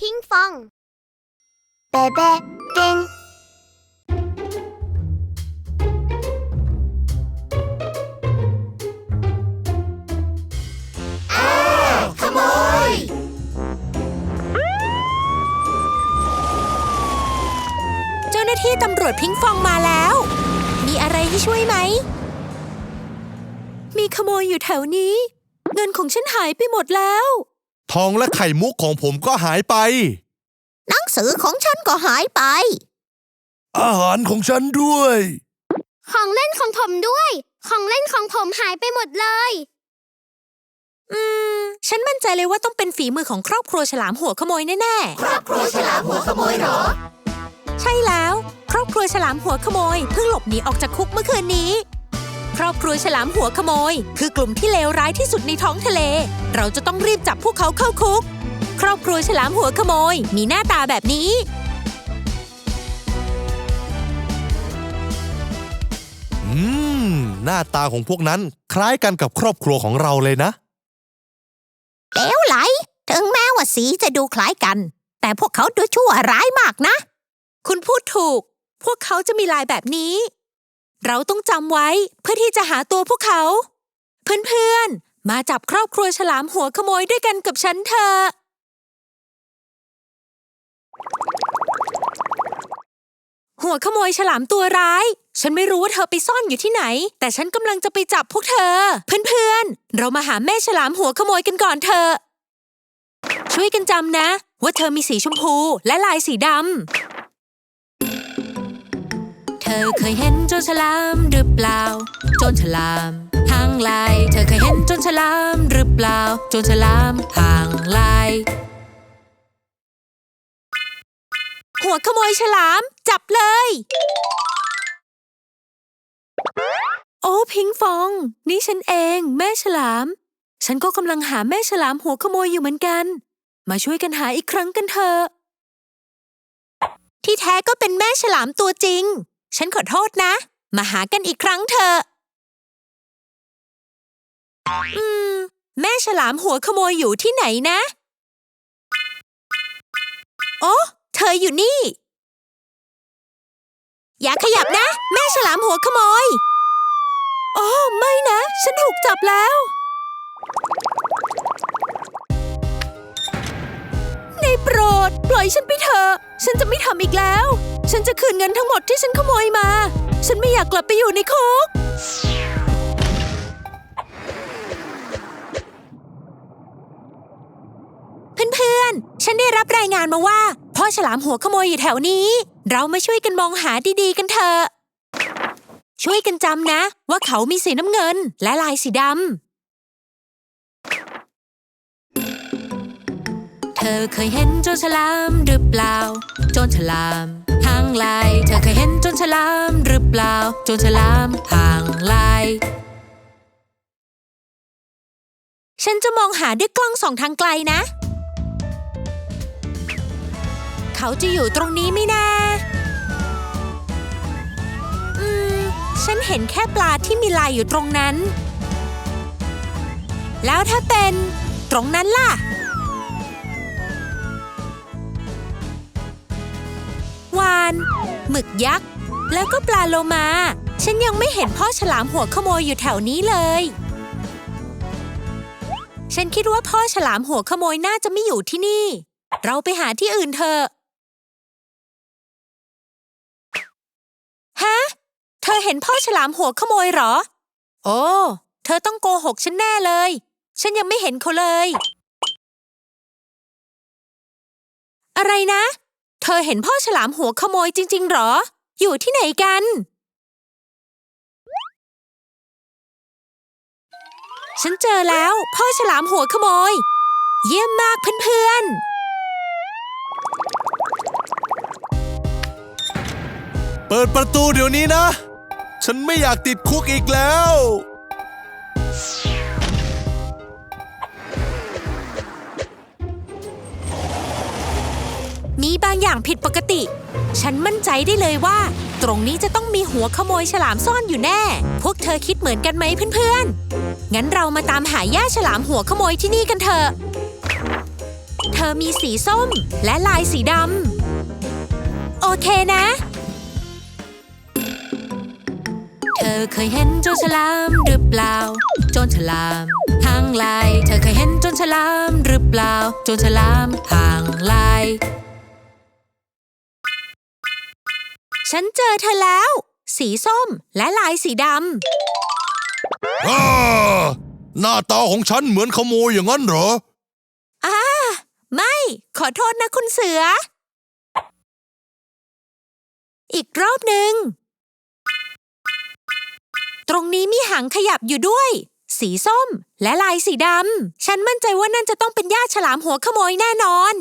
พิงฟอง เบเบ้ติงขโมย เจ้าหน้าที่ตำรวจพิงฟองมาแล้ว มีอะไรให้ช่วยไหม มีขโมยอยู่แถวนี้ เงินของฉันหายไปหมดแล้ว ทองและไข่มุกของผมก็หายไป หนังสือของฉันก็หายไป อาหารของฉันด้วย ของเล่นของผมด้วย ของเล่นของผมหายไปหมดเลย อืม ฉันมั่นใจเลยว่าต้องเป็นฝีมือของครอบครัวฉลามหัวขโมยแน่ครอบครัวฉลามหัวขโมยเหรอ ๆ ใช่แล้ว ครอบครัวฉลามหัวขโมยเพิ่งหลบหนีออกจากคุกเมื่อคืนนี้ ครอบครัวฉลามหัวขโมย คือกลุ่มที่เลวร้ายที่สุดในท้องทะเล เราจะต้องรีบจับพวกเขาเข้าคุก ครอบครัวฉลามหัวขโมย มีหน้าตาแบบนี้ อืม หน้าตาของพวกนั้นคล้ายกันกับครอบครัวของเราเลยนะ เลวไหล ถึงแม้ว่าสีจะดูคล้ายกัน แต่พวกเขาดูชั่วร้ายมากนะ คุณพูดถูก พวกเขาจะมีลายแบบนี้ เราต้องจำไว้เพื่อที่จะหาตัวพวกเขา เพื่อนๆ มาจับครอบครัวฉลามหัวขโมยด้วยกันกับฉันเถอะหัวขโมยฉลามตัวร้าย ฉันไม่รู้ว่าเธอไปซ่อนอยู่ที่ไหน แต่ฉันกำลังจะไปจับพวกเธอ เพื่อนๆ เรามาหาแม่ฉลามหัวขโมยกันก่อนเถอะ ช่วยกันจำนะ ว่าเธอมีสีชมพูและลายสีดำ ธอเคยเห็นโจรฉลามหรือเปล่า โจรฉลามหางลาย เธอเคยเห็นโจรฉลามหรือเปล่า โจรฉลามหางลาย หัวขโมยฉลามจับเลย โอ้พิงฟอง นี่ฉันเองแม่ฉลาม ฉันก็กำลังหาแม่ฉลามหัวขโมยอยู่เหมือนกัน มาช่วยกันหาอีกครั้งกันเถอะที่แท้ก็เป็นแม่ฉลามตัวจริง ฉันขอโทษนะ มาหากันอีกครั้งเถอะ อืม แม่ฉลามหัวขโมยอยู่ที่ไหนนะ โอ้เธออยู่นี่ อย่าขยับนะ แม่ฉลามหัวขโมยโอ้ไม่นะ ฉันถูกจับแล้ว ในโปรด ปล่อยฉันไปเถอะ ฉันจะไม่ทำอีกแล้ว ฉันจะคืนเงินทั้งหมดที่ฉันขโมยมา ฉันไม่อยากกลับไปอยู่ในคุก เพื่อนๆ ฉันได้รับรายงานมาว่าพ่อฉลามหัวขโมยอยู่แถวนี้ เรามาช่วยกันมองหาดีๆกันเถอะ ช่วยกันจำนะ ว่าเขามีสีน้ำเงินและลายสีดำ เธอเคยเห็นโจรฉลามหรือเปล่า โจรฉลามหางลาย เธอเคยเห็นโจรฉลามหรือเปล่า โจรฉลามหางลาย ฉันจะมองหาด้วยกล้องส่องทางไกลนะ เขาจะอยู่ตรงนี้ไหมนะอืม ฉันเห็นแค่ปลาที่มีลายอยู่ตรงนั้น แล้วถ้าเป็น ตรงนั้นล่ะานหมึกยักษ์ แล้วก็ปลาโลมา ฉันยังไม่เห็นพ่อฉลามหัวขโมยอยู่แถวนี้เลย ฉันคิดว่าพ่อฉลามหัวขโมยน่าจะไม่อยู่ที่นี่ เราไปหาที่อื่นเถอะฮะ เธอเห็นพ่อฉลามหัวขโมยเหรอ โอ้ เธอต้องโกหกฉันแน่เลย ฉันยังไม่เห็นเขาเลย อะไรนะ เธอเห็นพ่อฉลามหัวขโมยจริง ๆ หรอ อยู่ที่ไหนกัน ฉันเจอแล้ว พ่อฉลามหัวขโมย เยี่ยมมากเพื่อนๆเปิดประตูเดี๋ยวนี้นะ ฉันไม่อยากติดคุกอีกแล้ว มีบางอย่างผิดปกติ ฉันมั่นใจได้เลยว่า ตรงนี้จะต้องมีหัวขโมยฉลามซ่อนอยู่แน่ พวกเธอคิดเหมือนกันไหมเพื่อนๆ งั้นเรามาตามหาย่าฉลามหัวขโมยที่นี่กันเถอะ เธอมีสีส้มและลายสีดำ โอเคนะ เธอเคยเห็นโจรฉลามหรือเปล่าโจรฉลามห่างลาย เธอเคยเห็นโจรฉลามหรือเปล่าโจรฉลามห่างลาย ฉันเจอเธอแล้ว สีส้มและลายสีดอ้าหน้าตาของฉันเหมือนขโมยอย่างนั้นเหรอำอ่าไม่ ขอโทษนะคุณเสือ อีกรอบหนึ่ง ตรงนี้มีหางขยับอยู่ด้วย สีส้มและลายสีดำ ฉันมั่นใจว่านั่นจะต้องเป็นย่าฉลามหัวขโมยแน่นอน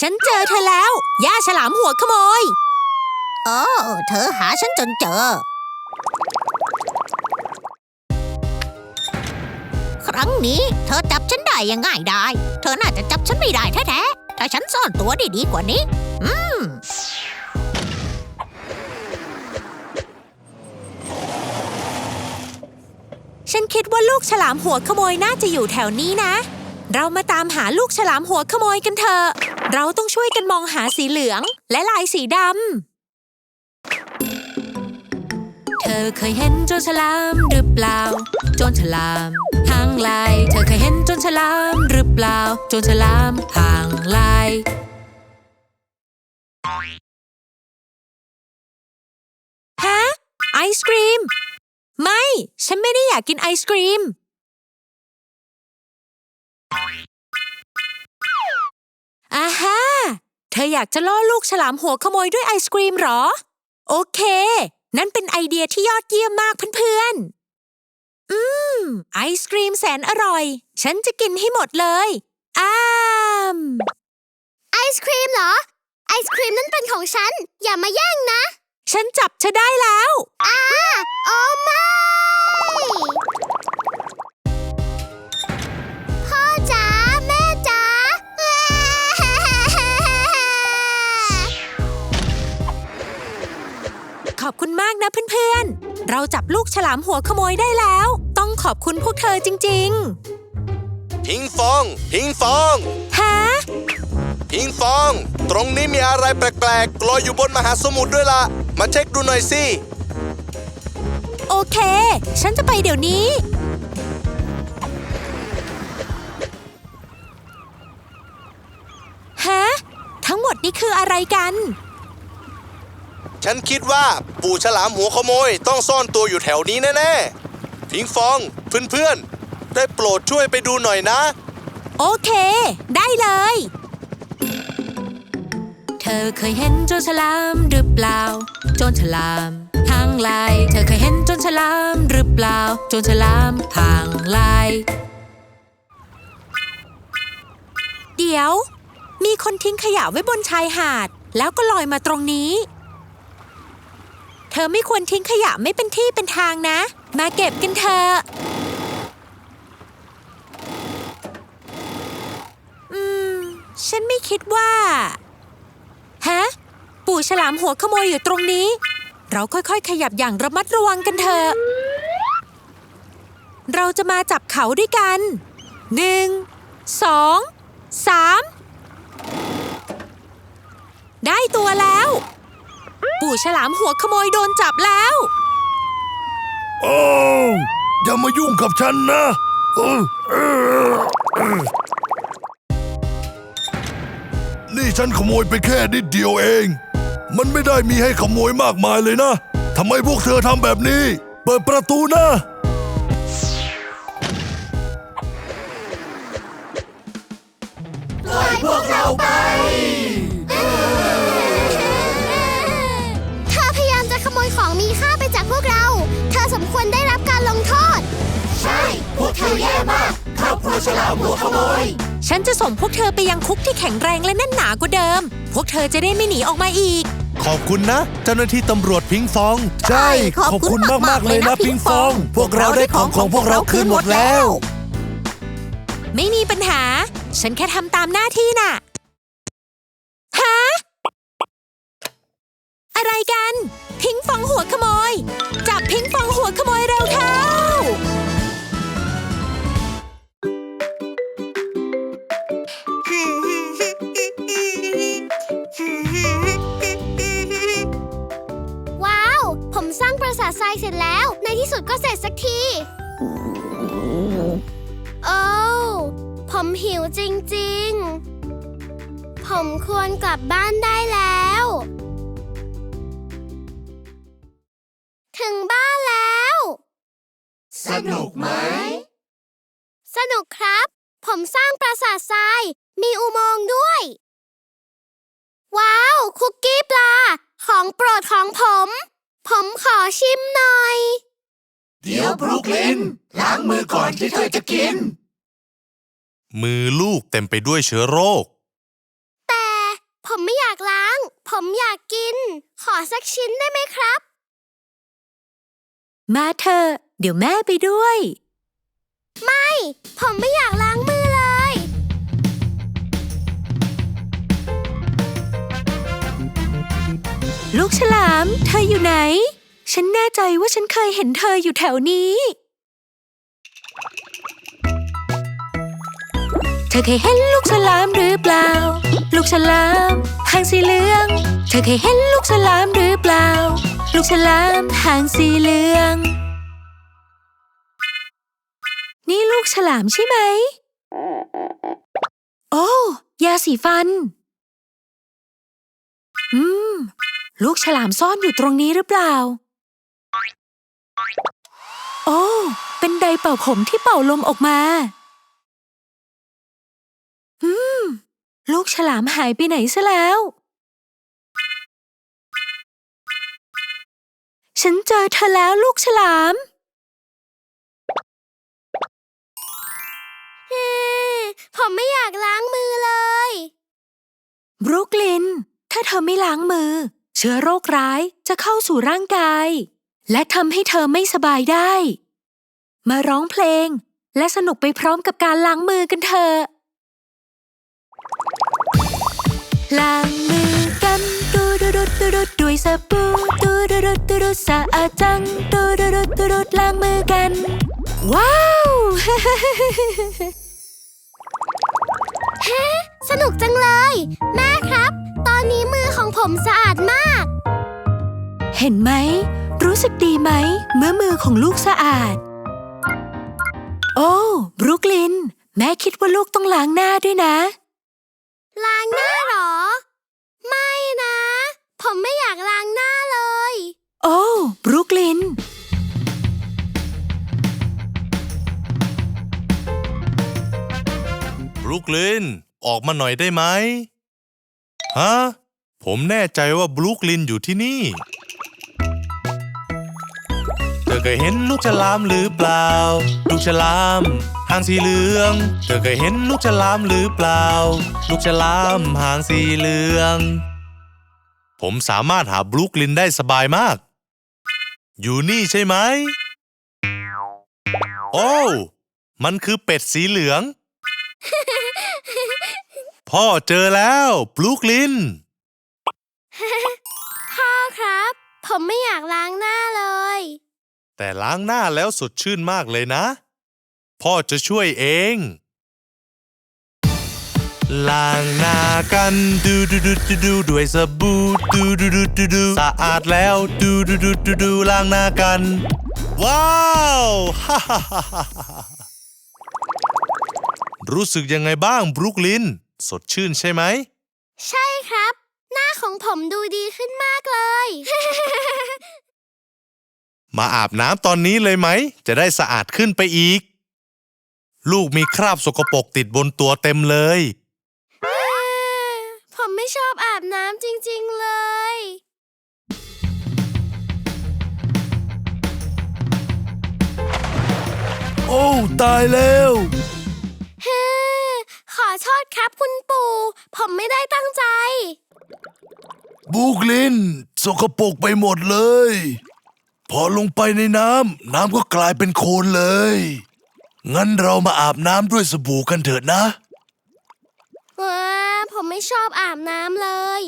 ฉันเจอเธอแล้ว ย่าฉลามหัวขโมย โอ้เธอหาฉันจนเจอ ครั้งนี้เธอจับฉันได้อยังง่ายได้ เธอน่าจะจับฉันไม่ได้แท้ๆถ้าฉันซ่อนตัวได้ดีกว่านี้ อืมฉันคิดว่าลูกฉลามหัวขโมยน่าจะอยู่แถวนี้นะ เรามาตามหาลูกฉลามหัวขโมยกันเถอะ เราต้องช่วยกันมองหาสีเหลืองและลายสีดำ เธอเคยเห็นโจรฉลามหรือเปล่า โจรฉลามห่างลาย เธอเคยเห็นโจรฉลามหรือเปล่า โจรฉลามห่างลาย ฮะ ไอศกรีม ไม่ ฉันไม่ได้อยากกินไอศกรีม อาฮาเธออยากจะล่อลูกฉลามหัวขโมยด้วยไอศกรีมเหรอ โอเค นั่นเป็นไอเดียที่ยอดเยี่ยมมากเพื่อนๆ อืม ไอศกรีมแสนอร่อย ฉันจะกินให้หมดเลย อ้ามไอศครีมเหรอ ไอศครีมนั่นเป็นของฉัน อย่ามาแย่งนะ ฉันจับเธอได้แล้วอ้าโอ้ไม่ อบคุณมากนะเพื่อนๆ เราจับลูกฉลามหัวขโมยได้แล้ว ต้องขอบคุณพวกเธอจริงพิงฟอง พิงฟองๆฮะพิงฟอง ตรงนี้มีอะไรแปลกๆลอยอยู่บนมหาสมุทรด้วยล่ะ มาเช็คดูหน่อยสิ โอเค ฉันจะไปเดี๋ยวนี้ฮะทั้งหมดนี่คืออะไรกัน ฉันคิดว่าปู่ฉลามหัวขโมยต้องซ่อนตัวอยู่แถวนี้แน่ๆพิงฟองเพื่อนๆ ได้โปรดช่วยไปดูหน่อยนะ โอเค ได้เลย เธอเคยเห็นโจรฉลามหรือเปล่า โจรฉลามห่างลาย เธอเคยเห็นโจรฉลามหรือเปล่า โจรฉลามห่างลาย เดี๋ยว มีคนทิ้งขยะไว้บนชายหาด แล้วก็ลอยมาตรงนี้ ธอไม่ควรทิ้งขยะไม่เป็นที่เป็นทางนะ มาเก็บกันเถอะอืม ฉันไม่คิดว่า ฮะ ปู่ฉลามหัวขโมยอยู่ตรงนี้ เราค่อยๆ ขยับอย่างระมัดระวังกันเถอะ เราจะมาจับเขาด้วยกันหนึ่งสองสามได้ตัวแล้ว ปู่ฉลามหัวขโมยโดนจับแล้ว โอ้อย่ามายุ่งกับฉันนะเออเออเออนี่ฉันขโมยไปแค่นิดเดียวเอง มันไม่ได้มีให้ขโมยมากมายเลยนะทำไมพวกเธอทำแบบนี้ เปิดประตูนะ ฉลามหัวขโมย ฉันจะส่งพวกเธอไปยังคุกที่แข็งแรงและแน่นหนากว่าเดิม พวกเธอจะได้ไม่หนีออกมาอีก ขอบคุณนะ เจ้าหน้าที่ตำรวจพิงฟองใช่ขอบคุณมากๆเลยนะพิงฟอง พวกเราได้ของของพวกเราคืนหมดแล้ว ไม่มีปัญหา ฉันแค่ทำตามหน้าที่น่ะฮะอะไรกัน ควรกลับบ้านได้แล้ว ถึงบ้านแล้ว สนุกไหม สนุกครับ ผมสร้างปราสาททราย มีอุโมงค์ด้วย ว้าว คุกกี้ปลา ของโปรดของผม ผมขอชิมหน่อย เดี๋ยวบรุกลิน ล้างมือก่อนที่เธอจะกิน มือลูกเต็มไปด้วยเชื้อโรคแต่ ผมไม่อยากล้าง ผมอยากกิน ขอสักชิ้นได้ไหมครับ มาเถอะเดี๋ยวแม่ไปด้วย ไม่ ผมไม่อยากล้างมือเลย ลูกฉลาม เธออยู่ไหน ฉันแน่ใจว่าฉันเคยเห็นเธออยู่แถวนี้ อเคยเห็นลูกฉลามหรือเปล่า ลูกฉลามหางสีเหลือง เธอเคยเห็นลูกฉลามหรือเปล่า ลูกฉลามหางสีเหลือง นี่ลูกฉลามใช่ไหม โอ้ยาสีฟัน อืม ลูกฉลามซ่อนอยู่ตรงนี้หรือเปล่า โอ้ เป็นไดเป่าผมที่เป่าลมออกมา อืม ลูกฉลามหายไปไหนซะแล้ว ฉันเจอเธอแล้วลูกฉลามเฮ้ผมไม่อยากล้างมือเลย บรุกลิน ถ้าเธอไม่ล้างมือ เชื้อโรคร้ายจะเข้าสู่ร่างกาย และทำให้เธอไม่สบายได้ มาร้องเพลง และสนุกไปพร้อมกับการล้างมือกันเถอะ ล้างมือกันดูดูดูดูดูด้วยสบู่ดูดูดูดูดูสะอาดจังดูดูดูดูดูล้างมือกัน ว้าวฮสนุกจังเลย แม่ครับ ตอนนี้มือของผมสะอาดมาก เห็นไหม รู้สึกดีไหม เมื่อมือของลูกสะอาด โอ้บรุกลิน แม่คิดว่าลูกต้องล้างหน้าด้วยนะ ล้างหน้าหรอ ผมไม่อยากล้างหน้าเลย โอ้บรุกลิน บรุกลิน ออกมาหน่อยได้ไหมฮะ ผมแน่ใจว่าบรุกลินอยู่ที่นี่ เธอเคยเห็นลูกฉลามหรือเปล่า ลูกฉลามหางสีเหลือง เธอเคยเห็นลูกฉลามหรือเปล่า ลูกฉลามหางสีเหลือง ผมสามารถหาบรุกลินได้สบายมาก อยู่นี่ใช่ไหม โอ้ มันคือเป็ดสีเหลือง พ่อเจอแล้วบลูกลิน พ่อครับ ผมไม่อยากล้างหน้าเลย แต่ล้างหน้าแล้วสดชื่นมากเลยนะ พ่อจะช่วยเอง ล้างหน้ากันดูดูดูดูดูด้วยสบู่ดูดูดูดูดูสะอาดแล้วดูดูดูดูดูล้างหน้ากัน ว้าวฮ่าฮ่าฮ่าฮ่าฮ่ารู้สึกยังไงบ้างบรูคลิน สดชื่นใช่ไหม ใช่ครับ หน้าของผมดูดีขึ้นมากเลย มาอาบน้ำตอนนี้เลยไหม จะได้สะอาดขึ้นไปอีก ลูกมีคราบสกปรกติดบนตัวเต็มเลย ผมไม่ชอบอาบน้ำจริง ๆ เลย โอ้ตายแล้วเฮ้ขอโทษครับคุณปู่ ผมไม่ได้ตั้งใจบูกลินสกปรกไปหมดเลย พอลงไปในน้ำน้ำก็กลายเป็นโคลนเลย งั้นเรามาอาบน้ำด้วยสบู่กันเถิดนะ ว้า ผมไม่ชอบอาบน้ำเลย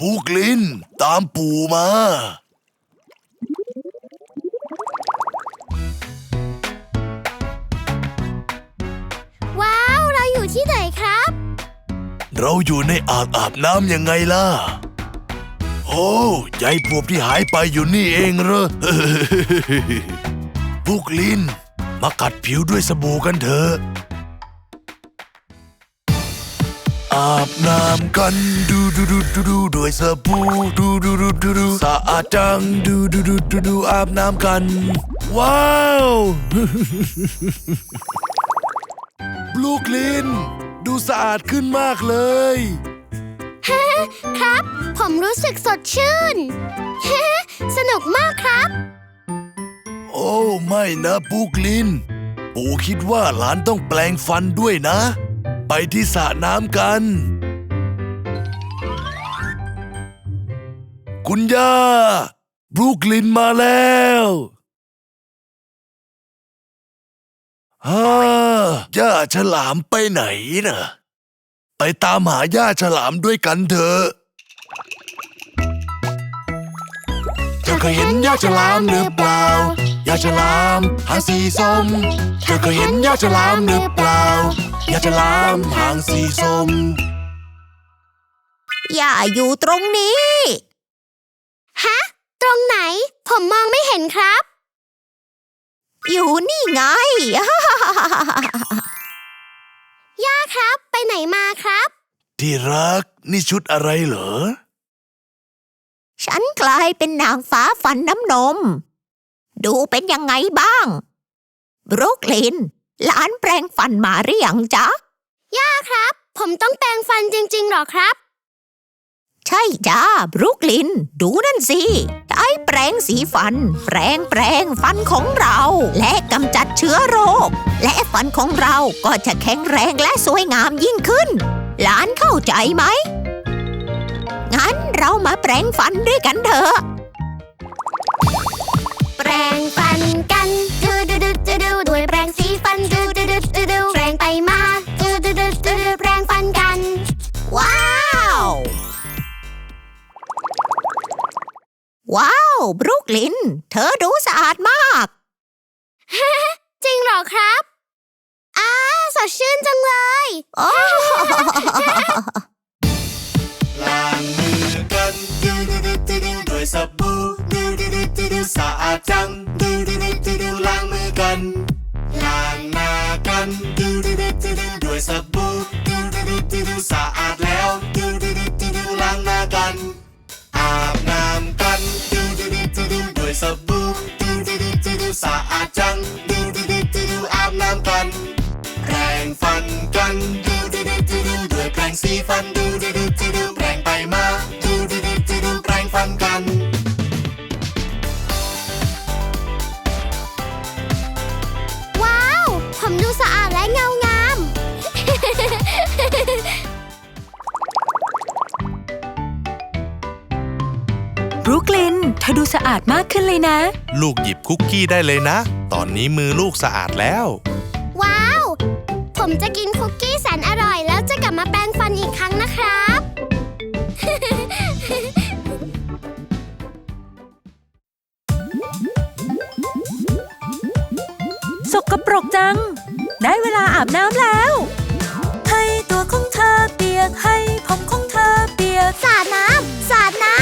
บูกลิน ตามปู่มา ว้าว เราอยู่ที่ไหนครับ เราอยู่ในอ่างอาบน้ำยังไงล่ะ โอ้โอ้ยายบวบที่หายไปอยู่นี่เองเหรอ บุกลิน มากัดผิวด้วยสบู่กันเถอะ อาบน้ำกันดูดูดูดูดูด้วยสบู่ดูดูดูดูดูสะอาดจังดูดูดูดูดูอาบน้ำกัน ว้าวบลูกลิน ดูสะอาดขึ้นมากเลยครับ ผมรู้สึกสดชื่นสนุกมากครับ โอ้ไม่นะบุกลิน ปู่คิดว่าหลานต้องแปลงฟันด้วยนะ ไปที่สระน้ำกัน คุณย่าบรูกลินมาแล้วฮ่าย่าฉลามไปไหนน่ะไปตามหาย่าฉลามด้วยกันเถอะเธอเคยเห็นย่าฉลามหรือเปล่าาฉลามหางสีส้ม เธอเคยเห็นยาฉลามหรือเปล่ายาฉลามหางสีส้ม อย่าอยู่ตรงนี้ ฮะ ตรงไหน ผมมองไม่เห็นครับ อยู่นี่ไง ย่าครับ ไปไหนมาครับ ที่รักนี่ชุดอะไรเหรอ ฉันกลายเป็นนางฟ้าฟันน้ำนม ดูเป็นยังไงบ้าง บรุกลิน หลานแปลงฟันมาหรือยังจ๊ะ ย่าครับ ผมต้องแปรงฟันจริงๆหรอครับ ใช่จ้าบรุกลิน ดูนั่นสิใช้แปรงสีฟัน แปรงแปรงฟันของเรา และกำจัดเชื้อโรค และฟันของเราก็จะแข็งแรงและสวยงามยิ่งขึ้น หลานเข้าใจไหมงั้นเรามาแปรงฟันด้วยกันเถอะแปรงฟันกันดูดูดูดูดูด้วยแปรงสีฟันดูดูดูดูดูแปรงไปมาดูดูดูดูดูแปรงฟันกัน ว้าว ว้าวบรุกลิน เธอดูสะอาดมาก จริงเหรอครับ อ้าสดชื่นจังเลย โอ้ ล้างมือกันดูดูดูดูดูด้วยสบ ดูดูดูสะอาดจัง ดูดูดูดูดูล้างมือกัน ล้างหน้ากัน ดูดูดูดูดูด้วยสบู่ ดูดูดูดูดูสะอาดแล้ว ดูดูดูดูดูล้างหน้ากัน อาบน้ำกัน ดูดูดูดูดูด้วยสบู่ ดูดูดูดูดูสะอาดจัง ดูดูดูดูดูอาบน้ำกัน แปรงฟันกัน ดูดูดูดูดูด้วยแปรงสีฟัน ดูดูดู สะอาดมากขึ้นเลยนะ ลูกหยิบคุกกี้ได้เลยนะ ตอนนี้มือลูกสะอาดแล้ว ว้าว ผมจะกินคุกกี้แสนอร่อย แล้วจะกลับมาแปรงฟันอีกครั้งนะครับ สกปรกจัง ได้เวลาอาบน้ำแล้ว ให้ตัวของเธอเปียกให้ผมของเธอเปียก สาดน้ำสาดน้ำ